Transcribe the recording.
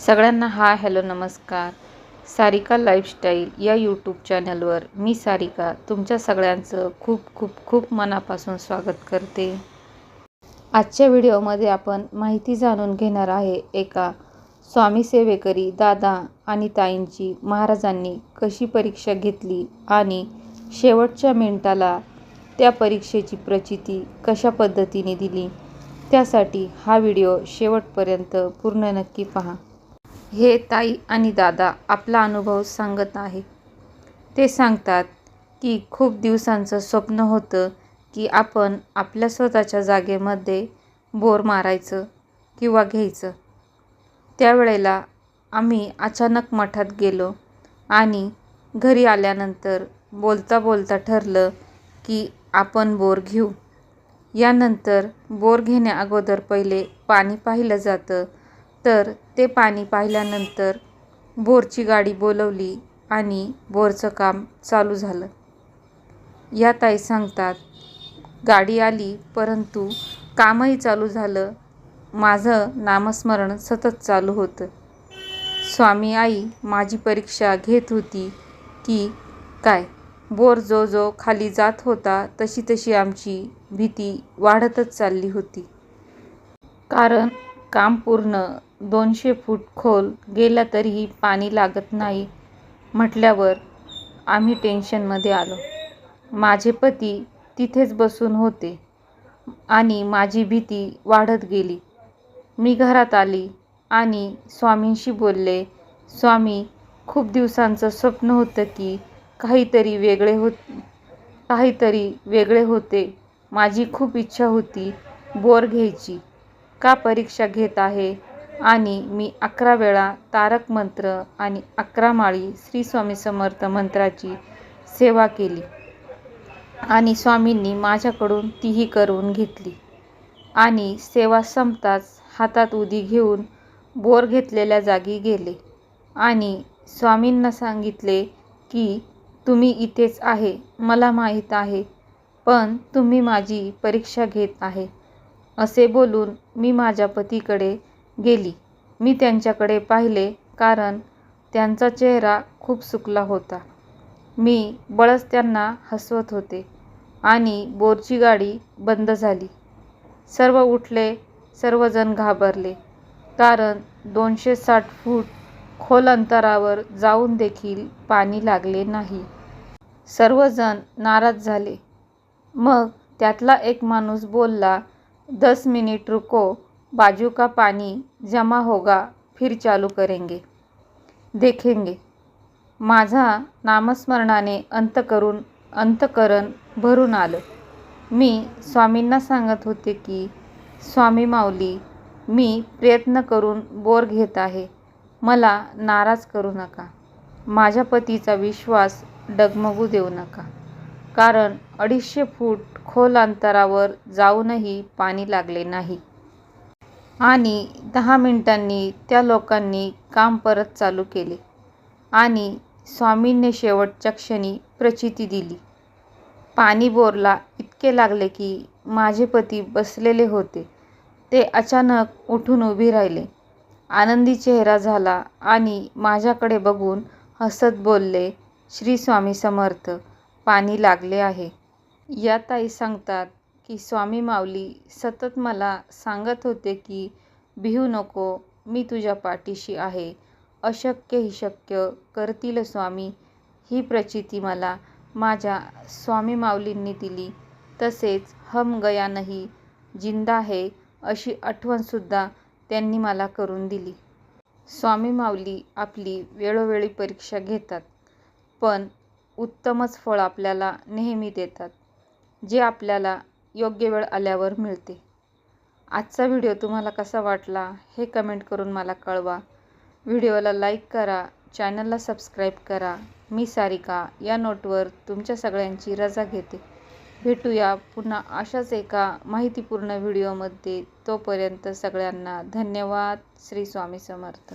सगळ्यांना हा हॅलो नमस्कार. सारिका लाईफस्टाईल या यूट्यूब चॅनलवर मी सारिका तुमच्या सगळ्यांचं खूप खूप खूप मनापासून स्वागत करते. आजच्या व्हिडिओमध्ये आपण माहिती जाणून घेणार आहे एका स्वामी सेवेकरी दादा आणि ताईंची महाराजांनी कशी परीक्षा घेतली आणि शेवटच्या मिनिटाला त्या परीक्षेची प्रचिती कशा पद्धतीने दिली? त्यासाठी हा व्हिडिओ शेवटपर्यंत पूर्ण नक्की पहा. हे ताई आणि दादा आपला अनुभव सांगत आहे. ते सांगतात की खूप दिवसांचं स्वप्न होतं की आपण आपल्या स्वतःच्या जागेमध्ये बोर मारायचं किंवा घ्यायचं. त्यावेळेला आम्ही अचानक मठात गेलो आणि घरी आल्यानंतर बोलता बोलता ठरलं की आपण बोर घेऊ. यानंतर बोर घेण्या अगोदर पहिले पाणी पाहिलं जातं तर ते पाणी पाहिल्यानंतर बोरची गाडी बोलवली आणि बोरचं काम चालू झालं. या ताई सांगतात गाडी आली परंतु कामही चालू झालं. माझं नामस्मरण सतत चालू होतं. स्वामी आई माझी परीक्षा घेत होती की काय? बोर जो जो खाली जात होता तशी तशी आमची भीती वाढतच चालली होती. कारण काम पूर्ण दोनशे फूट खोल गेला तरीही पाणी लागत नाही म्हटल्यावर आम्ही टेन्शनमध्ये आलो. माझे पती तिथेच बसून होते आणि माझी भीती वाढत गेली. मी घरात आली आणि स्वामींशी बोलले स्वामी खूप दिवसांचं स्वप्न होतं की काहीतरी वेगळे होत काहीतरी वेगळे होते. माझी खूप इच्छा होती बोर घ्यायची. का परीक्षा घेत आहे? आणि मी अकरा वेळा तारक मंत्र आणि अकरा माळी श्री स्वामी समर्थ मंत्राची सेवा केली. आणि स्वामींनी माझ्याकडून तीही करून घेतली. आणि सेवा संपताच हातात उदी घेऊन बोर घेतलेल्या जागी गेले. आणि स्वामींना सांगितले की तुम्ही इथेच आहे मला माहीत आहे पण तुम्ही माझी परीक्षा घेत आहे. असे बोलून मी माझ्या पतीकडे गेली. मी त्यांच्याकडे पाहिले कारण त्यांचा चेहरा खूप सुकला होता. मी बळच त्यांना हसवत होते आणि बोरची गाडी बंद झाली. सर्व उठले सर्वजण घाबरले कारण दोनशे साठ फूट खोल अंतरावर जाऊन देखील पाणी लागले नाही. सर्वजण नाराज झाले. मग त्यातला एक माणूस बोलला दस मिनिट रुको बाजू का पानी जमा होगा फिर चालू करेंगे। देखेंगे। माझा नामस्मरणाने अंत करून अंतकरण भरून आलं. मी स्वामींना सांगत होते की स्वामी माऊली मी प्रयत्न करून बोर घेत आहे. मला नाराज करू नका. माझ्या पतीचा विश्वास डगमगू देऊ नका. कारण अडीचशे फूट खोल अंतरावर जाऊनही पाणी लागले नाही. आणि दहा मिनिटांनी त्या लोकांनी काम परत चालू केले आणि स्वामींनी शेवटच्या क्षणी प्रचिती दिली. पाणी बोरला इतके लागले की माझे पती बसलेले होते. ते अचानक उठून उभी राहिले. आनंदी चेहरा झाला आणि माझ्याकडे बघून हसत बोलले श्री स्वामी समर्थ पाणी लागले आहे. या ताई सांगतात की स्वामी माऊली सतत मला सांगत होते की भिऊ नको मी तुझ्या पाठीशी आहे. अशक्य ही शक्य करतील स्वामी. ही प्रचिती मला माझ्या स्वामी माऊलींनी दिली. तसेच हम गया नाही जिंदा आहे अशी आठवणसुद्धा त्यांनी मला करून दिली. स्वामी माऊली आपली वेळोवेळी परीक्षा घेतात पण उत्तमच फळ आपल्याला नेहमी देतात. जे आपल्याला योग्य वेळ आल्यावर मिळते. आजचा व्हिडिओ तुम्हाला कसा वाटला हे कमेंट करून मला कळवा. व्हिडिओला लाईक करा चॅनलला सबस्क्राईब करा. मी सारिका या नोटवर तुमच्या सगळ्यांची रजा घेते. भेटूया पुन्हा अशाच एका माहितीपूर्ण व्हिडिओमध्ये. तोपर्यंत सगळ्यांना धन्यवाद. श्री स्वामी समर्थ.